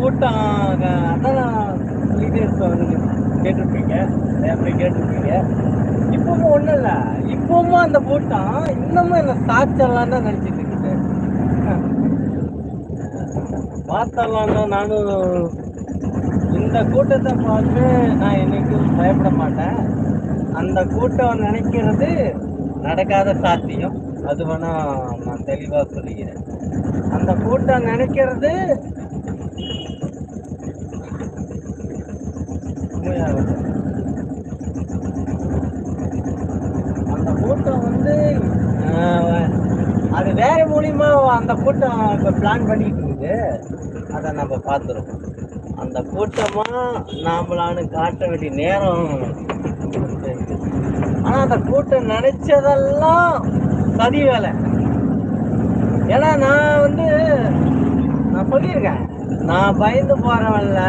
கூட்டம் அதான் நான் கேட்டிருப்பீங்க. எப்படி கேட்டிருப்பீங்க. இப்பவும் ஒன்றும் இல்லை. இப்பவும் அந்த கூட்டம் இன்னமும் என்ன சாச்சலாம் தான் நினச்சிட்டு இருக்குது. பார்த்தலாம் தான் நானும் இந்த கூட்டத்தை பார்த்து நான் என்றைக்கும் பயப்பட மாட்டேன். அந்த கூட்டம் நினைக்கிறது நடக்காத சாத்தியம். அது வேணால் நான் தெளிவாக சொல்லிக்கிறேன். அந்த கூட்டம் நினைக்கிறது அந்த கூட்டம் வந்து அது வேற மூலியமா அந்த கூட்டம் இப்போ பிளான் பண்ணிட்டு இருக்குது அதை நம்ம பார்த்துருக்கோம். அந்த கூட்டமா நாமளானு காட்ட வேண்டிய நேரம் இருக்கு. ஆனா அந்த கூட்டம் நினைச்சதெல்லாம் சதி வேலை. ஏன்னா நான் வந்து நான் சொல்லியிருக்கேன். நான் பயந்து போறவன்ல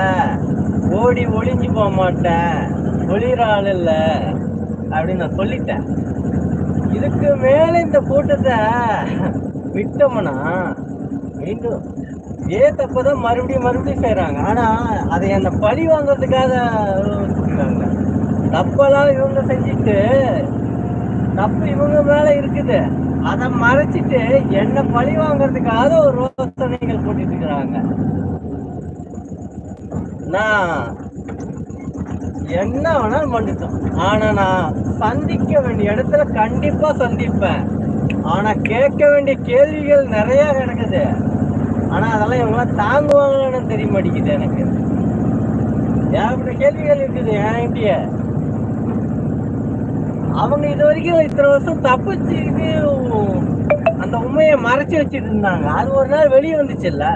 ஓடி ஒளிஞ்சு போக மாட்டேன் ஒளிர ஆள் இல்ல அப்படின்னு நான் சொல்லிட்டேன். இதுக்கு மேல இந்த கூட்டத்தை விட்டோம்னா மீண்டும் இதே தப்பதான் மறுபடியும் மறுபடியும் செய்யறாங்க ஆனா அதை என்ன பழி வாங்குறதுக்காக தப்பெல்லாம் இவங்க செஞ்சுட்டு தப்பு இவங்க மேல இருக்குது. அதை மறைச்சிட்டு என்ன பழி வாங்குறதுக்காக ஒரு ரோசனைகள் போட்டுட்டு இருக்கிறாங்க. நான் என்ன வேணாலும் மன்னிச்சோம் ஆனா நான் சந்திக்க வேண்டிய இடத்துல கண்டிப்பா சந்திப்பேன். ஆனா கேட்க வேண்டிய கேள்விகள் நிறைய கிடக்குது. ஆனா அதெல்லாம் இவங்களாம் தாங்குவாங்கன்னு தெரிய மாட்டேங்குது எனக்கு. ஏகப்பட்ட கேள்விகள் இருக்குது என்கிட்டயே அவங்க இது வரைக்கும் இத்தனை வருஷம் தப்பிச்சுக்கிட்டு அந்த உண்மையை மறைச்சு வச்சுட்டு இருந்தாங்க. அது ஒரு நாள் வெளியே வந்துச்சுல்ல.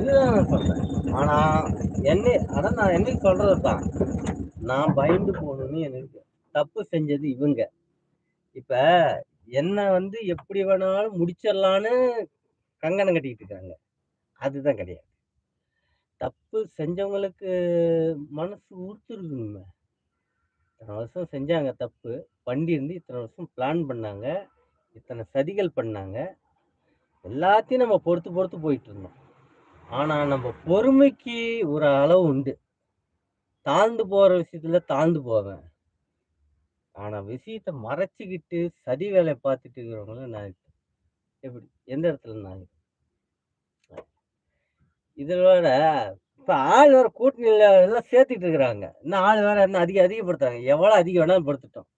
இதுதான் நான் சொல்றேன். ஆனா என்ன அதான் நான் என்னைக்கு சொல்றது தான் நான் பயந்து போகணும்னு எனக்கு தப்பு செஞ்சது இவங்க. இப்ப என்ன வந்து எப்படி வேணாலும் முடிச்சிடலான்னு கங்கணம் கட்டிக்கிட்டு இருக்காங்க. அதுதான் கிடையாது. தப்பு செஞ்சவங்களுக்கு மனசு உறுத்துருக்குங்க இத்தனை வருஷம் செஞ்சாங்க தப்பு. பண்ணியிருந்து இத்தனை வருஷம் பிளான் பண்ணாங்க. இத்தனை சதிகள் பண்ணாங்க. எல்லாத்தையும் நம்ம பொறுத்து பொறுத்து போயிட்டு இருந்தோம். ஆனால் நம்ம பொறுமைக்கு ஒரு அளவு உண்டு. தாழ்ந்து போகிற விஷயத்துல தாழ்ந்து போவேன். ஆனால் விஷயத்த மறைச்சிக்கிட்டு சதி வேலையை பார்த்துட்டு இருக்கிறவங்கள நான் எப்படி எந்த இடத்துல நான் இதோட இப்போ ஆள் வேற கூட்டணியில் எல்லாம் சேர்த்துக்கிட்டு இருக்கிறாங்க. இன்னும் ஆள் வேற என்ன அதிக அதிகப்படுத்துறாங்க. எவ்வளோ அதிகம் வேணாலும் படுத்துட்டோம்.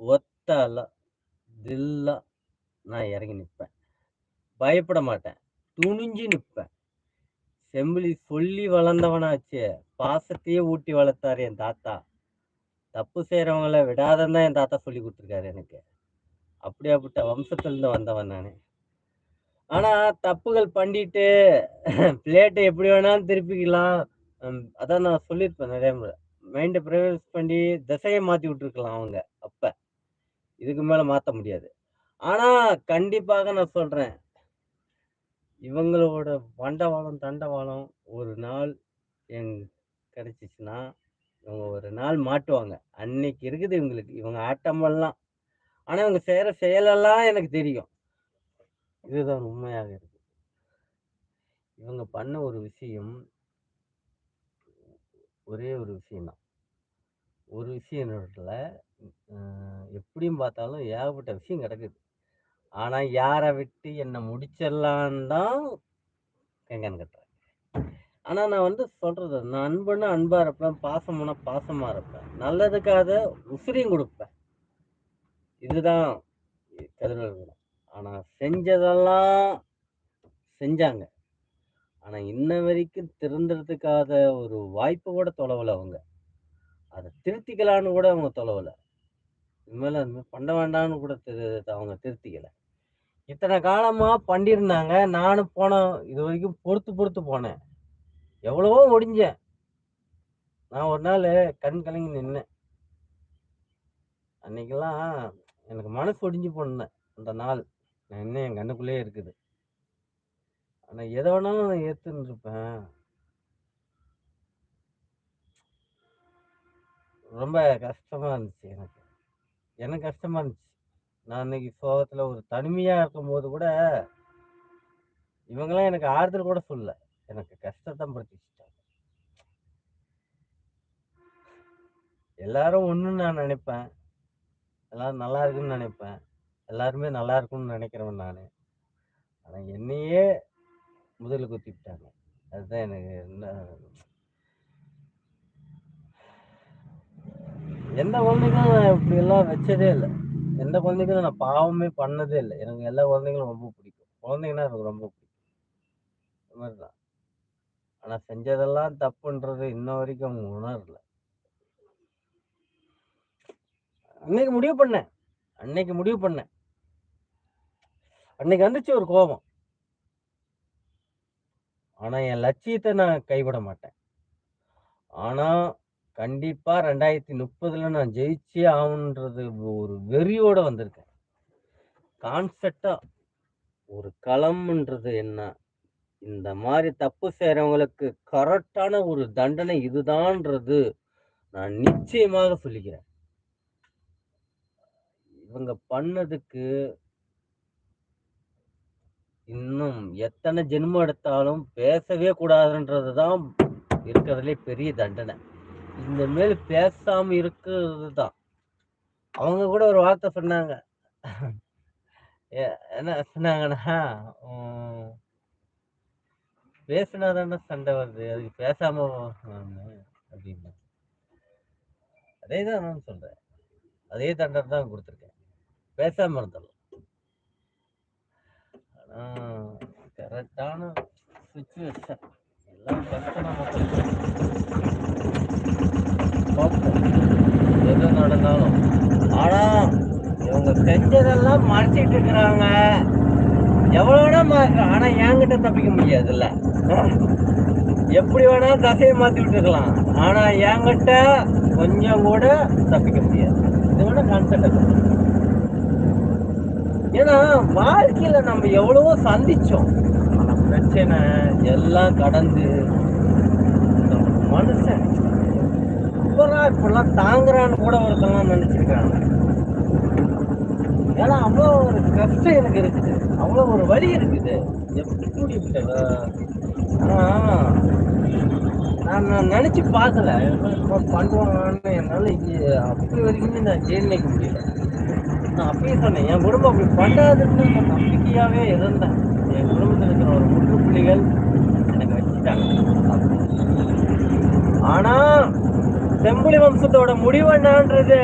ஒத்தால தில்லா நான் இறங்கி நிற்பேன் பயப்பட மாட்டேன். துணிஞ்சு நிற்பேன் செம்பிளி சொல்லி வளர்ந்தவனாச்சு. பாசத்தையே ஊட்டி வளர்த்தாரு என் தாத்தா. தப்பு செய்கிறவங்கள விடாதன்னு தான் என் தாத்தா சொல்லி கொடுத்துருக்காரு எனக்கு. அப்படியாப்பட்ட வம்சத்துலேருந்து வந்தவன் நான். ஆனால் தப்புகள் பண்ணிட்டு பிளேட்டை எப்படி வேணாலும் திருப்பிக்கலாம். அதான் நான் சொல்லியிருப்பேன் நிறைய முறை. மைண்டை ப்ரைவேஸ் பண்ணி திசையை மாற்றி விட்டுருக்கலாம் அவங்க அப்போ. இதுக்கு மேலே மாற்ற முடியாது. ஆனால் கண்டிப்பாக நான் சொல்கிறேன் இவங்களோட வண்டவாளம் தண்டவாளம் ஒரு நாள் எங் கிடைச்சிச்சுன்னா இவங்க ஒரு நாள் மாட்டுவாங்க. அன்னைக்கு இருக்குது இவங்களுக்கு. இவங்க ஆட்டமெல்லாம். ஆனால் இவங்க செய்கிற செயலெல்லாம் எனக்கு தெரியும். இதுதான் உண்மையாக இருக்கு. இவங்க பண்ண ஒரு விஷயம் ஒரே ஒரு விஷயம்தான். ஒரு விஷயம் எப்படியும் பார்த்தாலும் ஏகப்பட்ட விஷயம் கிடக்குது. ஆனா யாரை விட்டு என்னை முடிச்சிடலான்னு தான் கங்கன் கட்டுறாங்க ஆனா நான் வந்து சொல்றது நான் அன்புன்னா அன்பா இருப்பேன் பாசம்னா பாசமா இருப்பேன். நல்லதுக்காக உசிரியும் கொடுப்பேன். இதுதான் கதிரவர் குணம் ஆனா செஞ்சதெல்லாம் செஞ்சாங்க. ஆனா இன்ன வரைக்கும் திருந்துறதுக்காக ஒரு வாய்ப்பு கூட தொலைவல அவங்க. அதை திருத்திக்கலான்னு கூட அவங்க தொலைவல. இனிமேல் அது மாதிரி பண்ண வேண்டாம்னு கூட திரு- அவங்க திருத்திக்கலை. இத்தனை காலமா பண்ணியிருந்தாங்க. நானும் போனேன் இது வரைக்கும் பொறுத்து பொறுத்து போனேன். எவ்வளவோ முடிஞ்சேன். நான் ஒரு நாள் கண் கலங்கி நின்னேன். அன்னைக்கெல்லாம் எனக்கு மனசு ஒடிஞ்சு போனேன் அந்த நாள். நான் இன்னும் என் கண்ணுக்குள்ளேயே இருக்குது. ஆனால் எதை வேணாலும் நான் ஏத்துன்னு இருப்பேன் ரொம்ப கஷ்டமாக இருந்துச்சு எனக்கு. எனக்கு கஷ்டமாக இருந்துச்சு. நான் இன்னைக்கு சோகத்துல ஒரு தனிமையா இருக்கும்போது கூட இவங்கெல்லாம் எனக்கு ஆறுதல் கூட சொல்லல. எனக்கு கஷ்டத்தை படுத்திச்சிட்டாங்க எல்லாரும் ஒண்ணுன்னு நான் நினைப்பேன். எல்லாரும் நல்லா இருக்குன்னு நினைப்பேன். எல்லாருமே நல்லா இருக்கும்னு நினைக்கிறவன் நான். ஆனால் என்னையே முதல்ல குத்திவிட்டாங்க அதுதான் எனக்கு என்ன எந்த குழந்தைக்கும் இப்படி எல்லாம் வச்சதே இல்லை. எந்த குழந்தைக்கும் நான் பாவமே பண்ணதே இல்லை. எனக்கு எல்லா குழந்தைங்களும் ரொம்ப பிடிக்கும். குழந்தைங்கன்னா எனக்கு ரொம்ப பிடிக்கும். இந்த மாதிரி தான். ஆனால் செஞ்சதெல்லாம் தப்புன்றது இன்ன வரைக்கும் அவங்க உணரல. அன்னைக்கு முடிவு பண்ணேன். அன்னைக்கு முடிவு பண்ணேன். அன்னைக்கு வந்துச்சு ஒரு கோபம். ஆனால் என் லட்சியத்தை நான் கைவிட மாட்டேன். ஆனால் கண்டிப்பா ரெண்டாயிரத்தி முப்பதுல நான் ஜெயிச்சே ஆகணுன்றது ஒரு வெறியோட வந்திருக்கேன். கான்செப்டா ஒரு களம்ன்றது என்ன? இந்த மாதிரி தப்பு செய்கிறவங்களுக்கு கரெக்டான ஒரு தண்டனை இதுதான்றது நான் நிச்சயமாக சொல்லிக்கிறேன். இவங்க பண்ணதுக்கு இன்னும் எத்தனை ஜென்மம் எடுத்தாலும் பேசவே கூடாதுன்றது தான் இருக்கிறதுலே பெரிய தண்டனை. இந்த மேல் பேசாம இருக்கிறது தான் அவங்க கூட ஒரு வார்த்தை சொன்னாங்க. என்ன சொன்னாங்கன்னா பேசினா பேசினாதானே சண்டை வருது அதுக்கு பேசாம அப்படின்னா. அதே தான் நான் சொல்றேன். அதே தண்டனை தான் கொடுத்துருக்கேன். பேசாம இருந்தலாம். ஆனா கரெக்டான சுச்சுவேஷன் எல்லாம் கஷ்டம் பார்ப்போம். எது நடந்தாலும். ஆனா இவங்க செஞ்சதெல்லாம் மறைச்சிட்டு இருக்கிறாங்க எவ்வளவு வேணா ஆனால் ஆனா என்கிட்ட தப்பிக்க முடியாதுல்ல. எப்படி வேணா தசையை மாத்தி விட்டுருக்கலாம். ஆனா என்கிட்ட கொஞ்சம் கூட தப்பிக்க முடியாது. இது வேணால் கான்செப்ட் ஏன்னா வாழ்க்கையில் நம்ம எவ்வளவோ சந்திச்சோம். பிரச்சனை எல்லாம் கடந்து இந்த மனுஷன் இப்படா இப்பெல்லாம் தாங்குறான்னு கூட ஒருத்தெல்லாம் நினைச்சிருக்காங்க. ஏன்னா அவ்வளோ ஒரு கஷ்டம் எனக்கு இருக்குது. அவ்வளோ ஒரு வலி இருக்குது. எப்படி விட்டதா ஆனா நான் நான் நினைச்சு பார்க்கல. இப்போ பண்ணுவாங்கன்னு என்னால் இங்கே அப்படி வரைக்குமே நான் ஜீர்ணிக்க முடியல. நான் அப்பயே சொன்னேன் என் குடும்பம் அப்படி பண்ணாதுன்னு நான் நம்பிக்கையாவே இருந்தேன். என் குடும்பத்தில் இருக்கிற ஒரு முற்றுப்புள்ளிகள் எனக்கு வச்சுட்டாங்க. ஆனா செம்புலி வம்சத்தோட முடிவு என்னன்றது?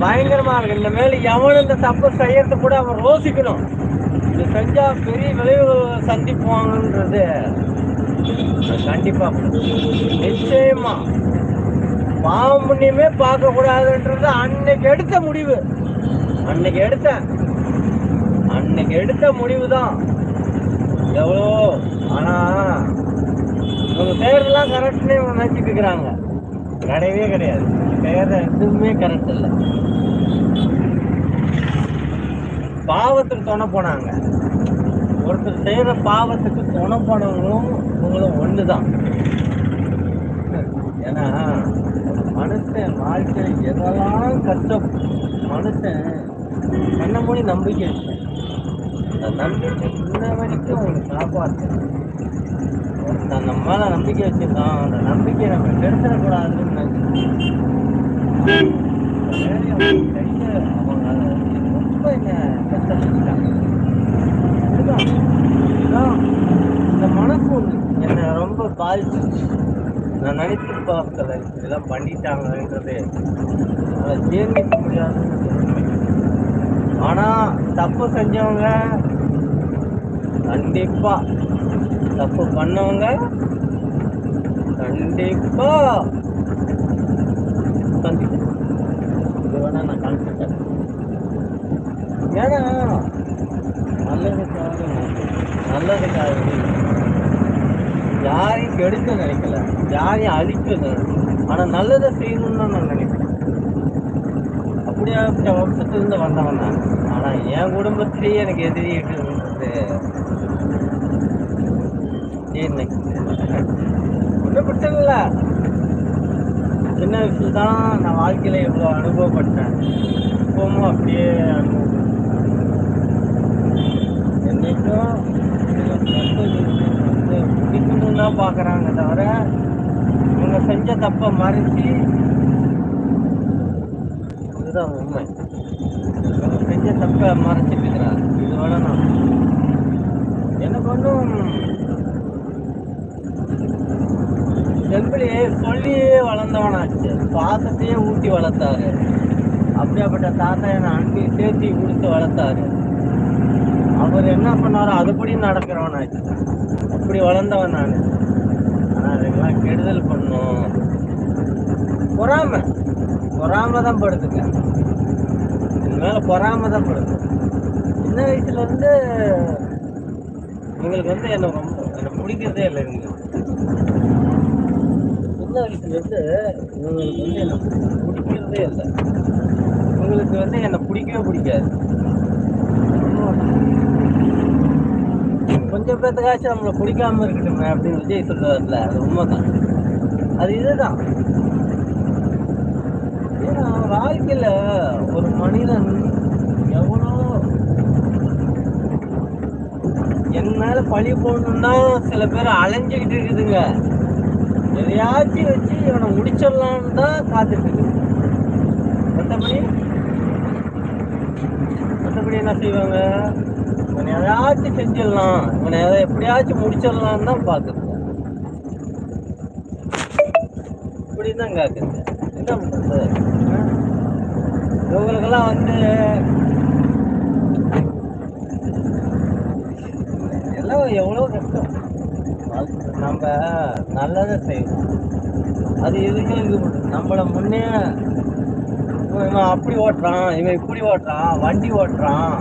பயங்கரமா இருக்கு. இந்த மேல எவன் இந்த தப்பு செய்யறது கூட அவன் ரோசிக்கணும் இது செஞ்சா பெரிய விளைவுகள் சந்திப்பாங்கன்றது. கண்டிப்பா. நிச்சயமா. பாவம் புண்ணியமே பார்க்க கூடாதுன்றது அன்னைக்கு எடுத்த முடிவு. அன்னைக்கு எடுத்த. அன்னைக்கு எடுத்த முடிவு தான் எவ்வளோ ஆனா அவங்க செய்யறதெல்லாம் கரெக்ட்னு இவங்க நினைச்சிட்டு இருக்கிறாங்க கிடையவே கிடையாது. செய்யறது எதுவுமே கரெக்ட் இல்லை. பாவத்துக்கு துணை போனாங்க. ஒருத்தர் செய்கிற பாவத்துக்கு துணை போனவங்களும் இவங்களும் தான் ஏன்னா மனுஷன் வாழ்க்கை எதெல்லாம் கஷ்டம் மனுஷன் கண்ண மூடி நம்பிக்கை அந்த நம்பிக்கை இன்ன வரைக்கும் அவங்களை காப்பாற்று ஒருத்தன் நம்ம மேல நம்பிக்கை வச்சிருக்கான் அந்த நம்பிக்கையை நம்ம கெடுத்துடக்கூடாதுன்னு நினைக்கிறேன். அவங்க கையில ரொம்ப என்னை கஷ்டப்படுத்திட்டாங்க இதுதான் இந்த மனசு ஒண்ணு என்னை ரொம்ப பாதிச்சிருச்சு நான் நினைத்து பார்க்கல இதெல்லாம் பண்ணிட்டாங்கன்றது அதை ஜீர்ணிக்க முடியாதுன்னு ஆனால் தப்பு செஞ்சவங்க கண்டிப்பாக தப்பு பண்ணவங்க கண்டிப்பா. சந்திக்கணும் இது வேணா நான் கான்செப்ட் ஏன்னா நல்லதுக்காக நல்லதுக்காக யாரையும் கெடுக்க நினைக்கல. யாரையும் அழிக்க நினைக்கல. ஆனா நல்லதை செய்யணும்னு தான் நான் நினைக்கிறேன். அப்படியாப்பட்ட வம்சத்திலிருந்து வந்தவன் நான். ஆனால் என் குடும்பத்திலேயே எனக்கு எதிரிட்டு சரிண்ணே ஒன்றும் பிரச்சனை இல்லை. சின்ன விஷயம் தான் நான் வாழ்க்கையில இவ்வளோ அனுபவப்பட்டேன். இப்போவும் அப்படியே அனுபவம் என்றைக்கும் வந்து தான் பார்க்குறாங்க தவிர இவங்க செஞ்ச தப்பை மறைச்சி இதுதான் உண்மை. இவங்க செஞ்ச தப்பை மறைச்சிட்டு இருக்கிறாங்க. இது வேணா நான் எனக்கு ஒன்றும் செம்பிளி சொல்லி வளர்ந்தவனாச்சு. பாசத்தையே ஊட்டி வளர்த்தாரு. அப்படியாப்பட்ட தாத்தா என்னை அன்பு சேர்த்தி கொடுத்து வளர்த்தாரு. அவர் என்ன பண்ணாரோ அதுபடி நடக்கிறவனாச்சு. அப்படி வளர்ந்தவன் நான். ஆனால் அதெல்லாம் கெடுதல் பண்ணும். பொறாம. பொறாம தான் படுத்துக்க. என் பொறாம தான் படுத்து சின்ன வயசுல இருந்து வந்து என்னை ரொம்ப என்னை பிடிக்கிறதே இல்லை எங்களுக்கு சின்ன வயசுல இவங்களுக்கு வந்து என்ன பிடிக்கிறதே இல்லை. இவங்களுக்கு வந்து என்னை பிடிக்கவே பிடிக்காது. கொஞ்சம் பேர்த்துக்காச்சும் நம்மளை பிடிக்காம இருக்கட்டுமே அப்படின்னு விஜய் சொல்லுவார்ல அது உண்மைதான். அது இதுதான். ஏன்னா வாழ்க்கையில் ஒரு மனிதன் எவ்வளோ என் மேல பழி போடணும்னா சில பேர் அலைஞ்சுக்கிட்டு இருக்குதுங்க. எதையாச்சும் வச்சு இவனை முடிச்சிடலான்னு தான் காத்துட்டு மற்றபடி மற்றபடி என்ன செய்வாங்க? இவனை எதையாச்சும் செஞ்சிடலாம். இவனை எதை எப்படியாச்சும் முடிச்சிடலான்னு தான் பார்க்குறது இப்படி தான் காக்குது. என்ன பண்ணுறது இவங்களுக்கெல்லாம் வந்து எல்லாம் எவ்வளோ கஷ்டம். வாழ்க்கை. நம்ம நல்லதை செய்யணும். அது எதுக்கு நம்மளை முன்னே இவன் அப்படி ஓட்டுறான் இவன் இப்படி ஓட்டுறான் வண்டி ஓட்டுறான்.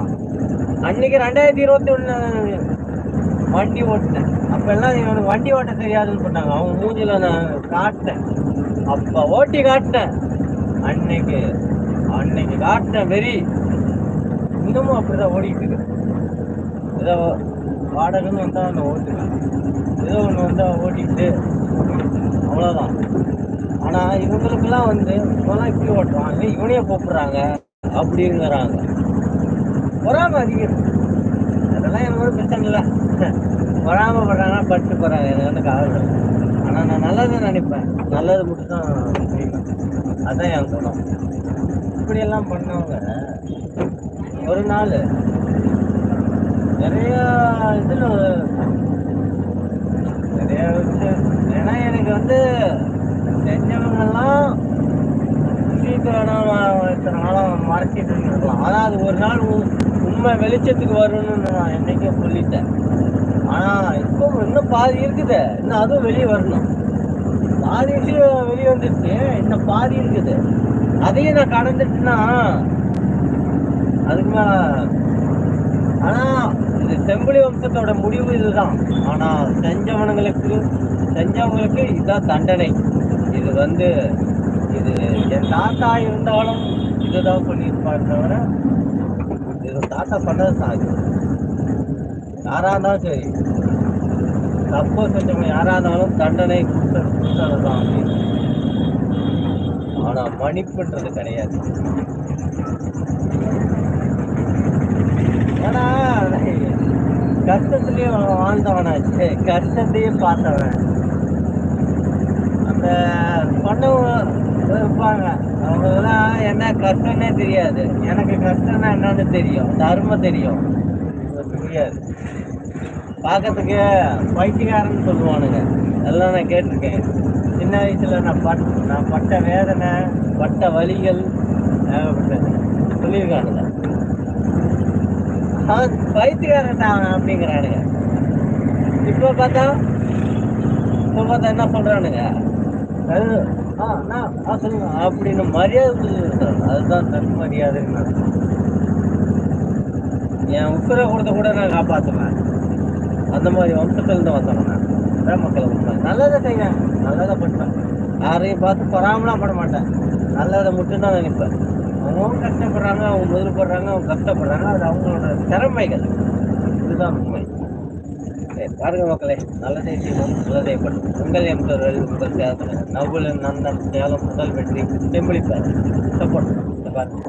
அன்னைக்கு ரெண்டாயிரத்தி இருபத்தி ஒன்று வண்டி ஓட்டினேன். அப்பெல்லாம் இவனுக்கு வண்டி ஓட்ட தெரியாதுன்னு சொன்னாங்க. அவன் மூஞ்சில நான் காட்டினேன். அப்போ ஓட்டி காட்டினேன். அன்னைக்கு அன்னைக்கு காட்டின வெறி இன்னமும் அப்படிதான் ஓடிக்கிட்டு இருக்கு. ஏதோ வாடகைன்னு வந்தால் நான் ஓட்டுவேன். ஏதோ ஒன்று வந்து ஓட்டிக்கிட்டு அவ்வளோதான் ஆனால் இவங்களுக்கெல்லாம் வந்து இவெல்லாம் இப்படி ஓட்டுறாங்க இவனையே கூப்பிடுறாங்க அப்படிங்கிறாங்க. பொறாம அதிகம். அதெல்லாம் எனக்கு ஒரு பிரச்சனை இல்லை. பொறாமப்படுறாங்கன்னா பட்டு போகிறாங்க எனக்கு வந்து கவலை ஆனால் நான் நல்லதை நினைப்பேன். நல்லது மட்டும் தான் செய்வேன். அதான் என் குணம். இப்படியெல்லாம் பண்ணவங்க ஒரு நாள் நிறையா இதில் ஏன்னா எனக்கு வந்து தெரிஞ்சவங்கெல்லாம் விஷயத்தை நாளாக மறைச்சிட்டு இருக்கலாம் ஆனால் அது ஒரு நாள் உண்மை வெளிச்சத்துக்கு வரும்னு நான் என்னைக்கே சொல்லிட்டேன். ஆனால் இப்போ இன்னும் பாதி இருக்குது. இன்னும் அதுவும் வெளியே வரணும். பாதி விஷயம் வெளியே வந்துருச்சு. இன்னும் பாதி இருக்குது. அதையும் நான் கடந்துட்டுனா அதுக்கு மேல ஆனா இது செம்பிளி வம்சத்தோட முடிவு இதுதான். ஆனா செஞ்சவனுங்களுக்கு செஞ்சவங்களுக்கு இதுதான் தண்டனை. இது வந்து இது என் தாத்தா இருந்தாலும் இதுதான் சொல்லியிருப்பார் தவிர இது தாத்தா பண்ணது தான் இது யாரா இருந்தாலும் சரி தப்பு செஞ்சவங்க யாரா இருந்தாலும் தண்டனை கொடுத்த கொடுத்தது தான் ஆனா மன்னிப்புன்றது கிடையாது. ஏன்னா கஷ்டத்துலயே வாழ்ந்தவனாச்சு கஷ்டத்தையே பார்த்தவன். அந்த பண்ணவங்க இருப்பாங்க. அவங்கெல்லாம் என்ன கஷ்டம்னே தெரியாது. எனக்கு கஷ்டம்னா என்னன்னு தெரியும். தர்மம் தெரியும். தெரியாது. பார்க்கறதுக்கு பைத்தியக்காரன்னு சொல்லுவானுங்க. எல்லாம் நான் கேட்டிருக்கேன். சின்ன வயசுல நான் பட் நான் பட்ட வேதனை பட்ட வலிகள் சொல்லியிருக்கானுங்க. அவன் பைத்தியக்காரன் தான் அப்படிங்கிறானுங்க. இப்போ பார்த்தா இப்போ பார்த்தா என்ன சொல்றானுங்க? அது ஆ நான் ஆ சொல்லுங்க. அப்படின்னு மரியாதை சார் அதுதான் தன் நான் என் உசுரை கொடுத்த கூட நான் காப்பாற்றுவேன் அந்த மாதிரி வம்சத்துலேருந்து வந்தவன் நான். அதான் மக்களை உண்மை நல்லதை செய்வேன். நல்லதை பண்ணுவேன். யாரையும் பார்த்து பொறாமலாம் பண்ண மாட்டேன். நல்லதை மட்டும்தான் நினைப்பேன். அவங்க கஷ்டப்படுறாங்க அவங்க முதல்படுறாங்க அவங்க கஷ்டப்படுறாங்க. அது அவங்களோட திறமைகள். இதுதான் உண்மை. பாருங்க மக்களே நல்லதை செய்வோம் நல்லதை பண்ணும் உங்கள் எம்பர்கள் உங்கள் சேதனை நவுல நந்தன் சேலம் முதல் வெற்றி செம்பிளிப்பார் சப்போர்ட் பாருங்க.